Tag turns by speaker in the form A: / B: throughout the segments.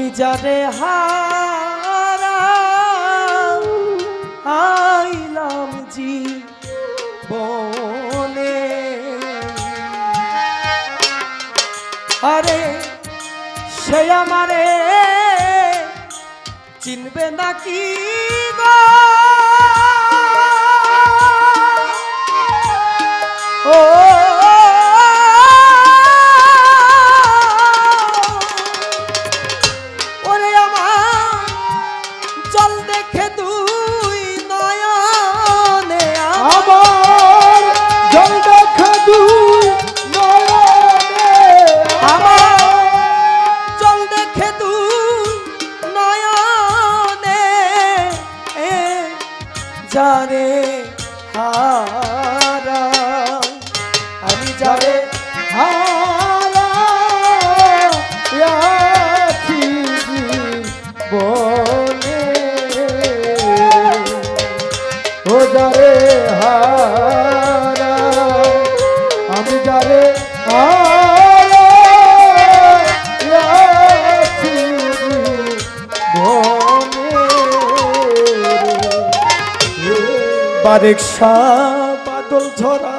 A: আমি যারে হারা জি বনে আরে সে আমারে চিনবে নাকি গো? ও
B: আছি বনে। ও যারে হারা আমি যারে হারা আছি
A: বাদল ঝরা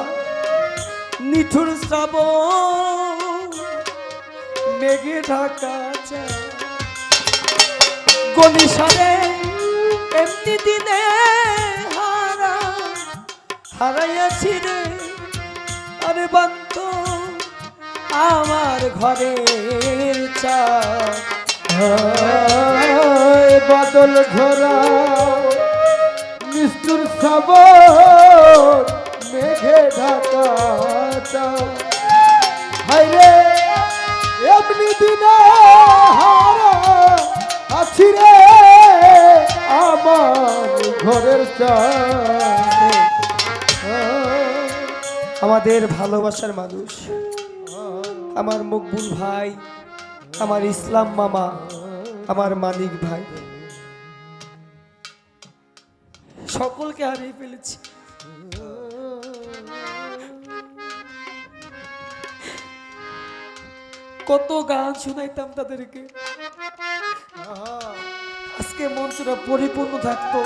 A: নিঠুর শ্রাবণ, মেঘে ঢাকা গনিসারে এমনি দিনে হারা, হারাইয়াছি রে। আরে বান্ত, আমার ঘরের চা
B: বাদল ঝরা নিষ্ঠুর সাবর মেঘে ঢাকা ঘরের
A: আমাদের ভালোবাসার মানুষ, আমার মকবুল ভাই, আমার ইসলাম মামা, আমার মানিক ভাই। সকলকে হারিয়ে ফেলেছি। কত গান শুনাইতাম তাদেরকে। আজকে মঞ্চটা পরিপূর্ণ থাকতো।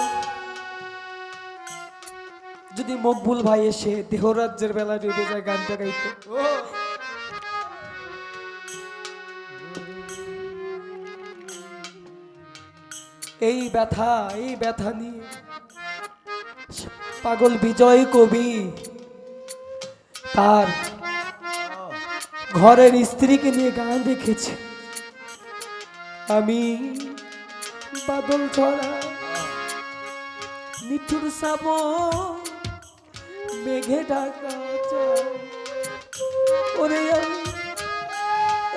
A: যদি মকবুল ভাই এসে দেহরাজ্যের বেলা ডুবে যায় গানটা গাইতো। এই ব্যথা এই ব্যথা নিয়ে পাগল বিজয় কবি তার ঘরের স্ত্রীকে নিয়ে গান রেখেছে। আমি বাদল ছড়া নিঠুর সাব মেঘে চায়। ওরে আমি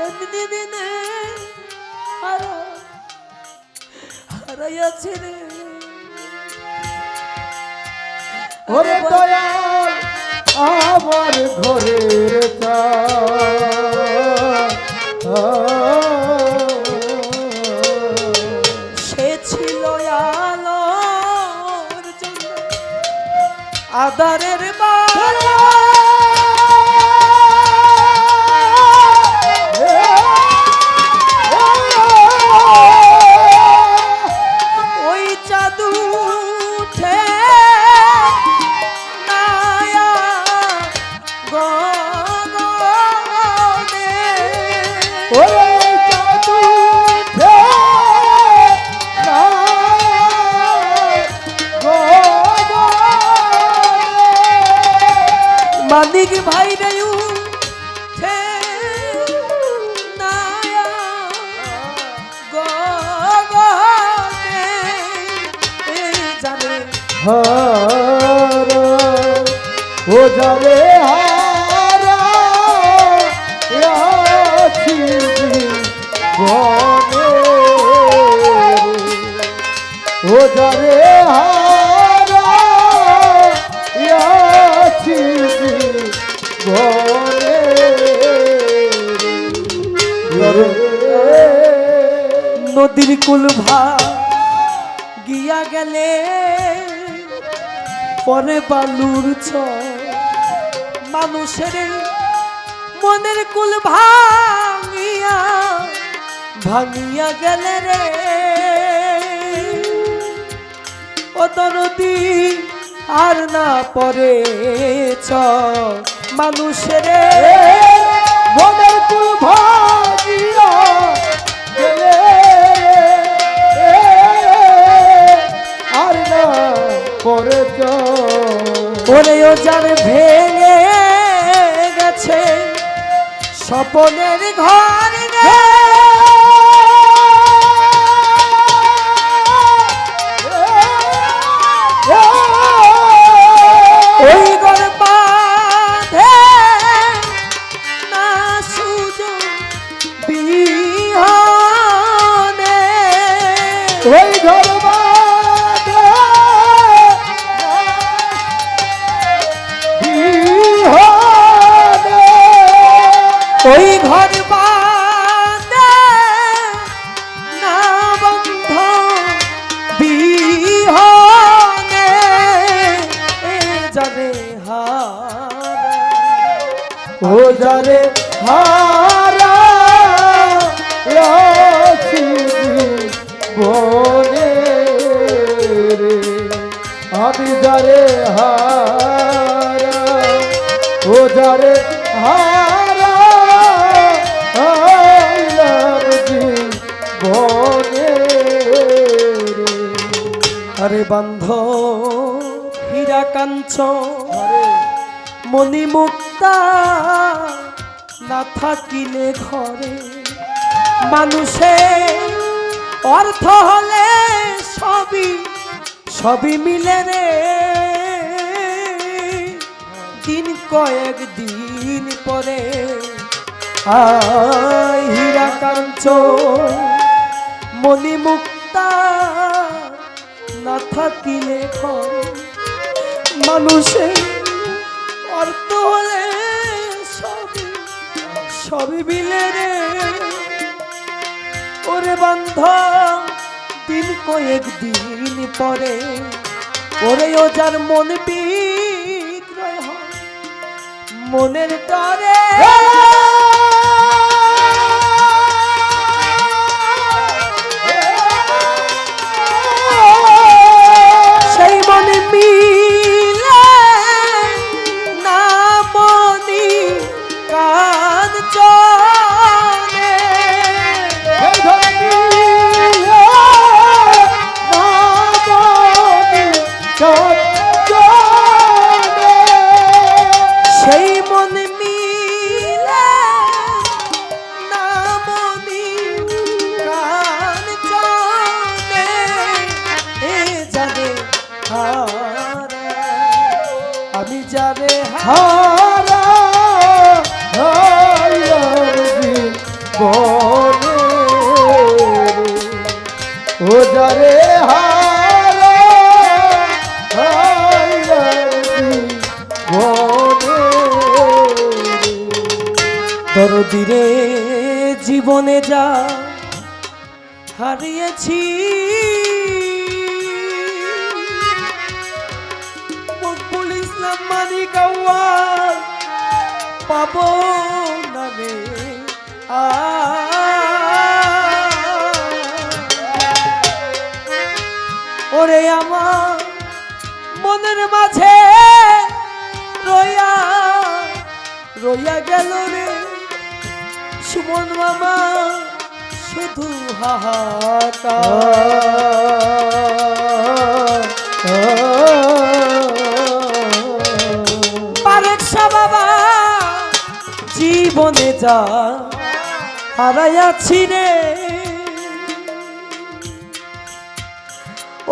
A: এমনি দিনে হারা হারাইয়াছে রে।
B: ওরে দয়াল। আমার ঘরের
A: সে ছিল আলোর আদারের বালা মানিক ভাই রে উঠে নায়া গগনে। এ জানে
B: হারা ও যারে হারা যারে হারা আছি
A: নদীর কুল ভা গিয়া গেলে, পরে বালুর ছ মানুষের মনের কুল ভাঙিয়া ভাঙিয়া গেলে রে। দরদি আর না পরে চ মানুষের।
B: মনের কুল ভাগিয়া আর না পরে
A: ওরে ও যার ভেঙে গেছে, স্বপনের ঘর
B: আমি যারে হারা ও যারে হারা বনে রে।
A: আরে বান্ধ হীরা কাঞ্চন মণিমুক্তা না থাকিলে ঘরে। মানুষে অর্থ হলে সবই সবই মিলে রে। দিন কয়েক দিন পরে হীরা কাঞ্চন মণিমুক্তা না থাকিলে মানুষে অর্থ হলে সবই সবই মিলে রে। ওরে বান্ধ দিন কয়েক দিন পরে ওরে ও যার মন বিক্রয় হয় মনের তরে। হারা আমি যাবে হারা
B: ও যারে জীবনে
A: যা হারিয়েছি মানিক আউয়াল পাবো না। ওরে আমার মনের মাঝে রইয়া রইয়া গেল রে। সুমন মামা, শুধু হাহাকার। জীবনে যা হারাইয়াছি রে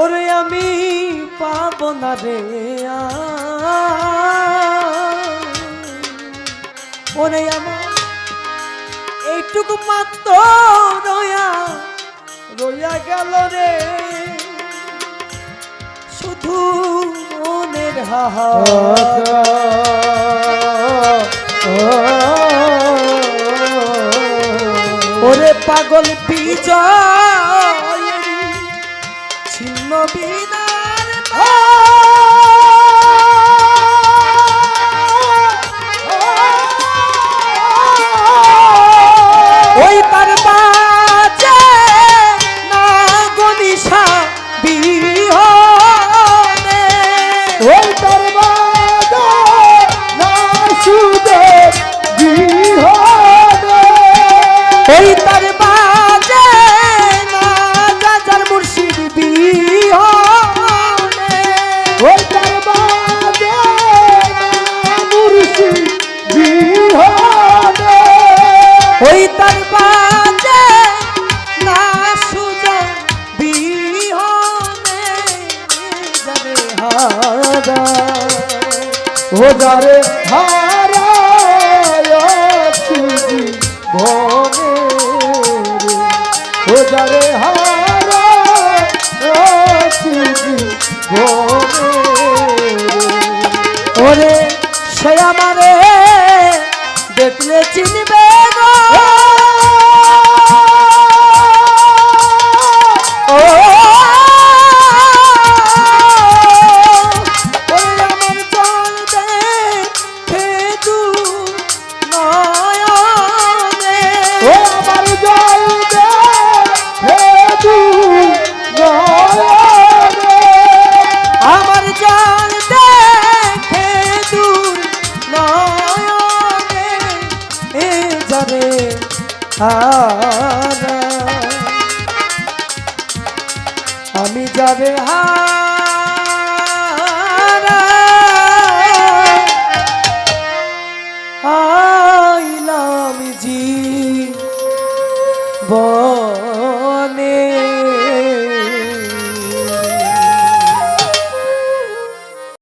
A: ওরে আমি পাব না রে ওরে আমার এইটুকু মাত্র রয়া রয়া গেল রে শুধু মনের হাহা পাগল বিজয়। ছিন্ন বিনার ওই তার বাজে
B: না সুজা বিহনে যাবে হারা ও যারে
A: হারা সুজি ভনে ও যারে হারা সুজি ভনে আমি যাবে হারা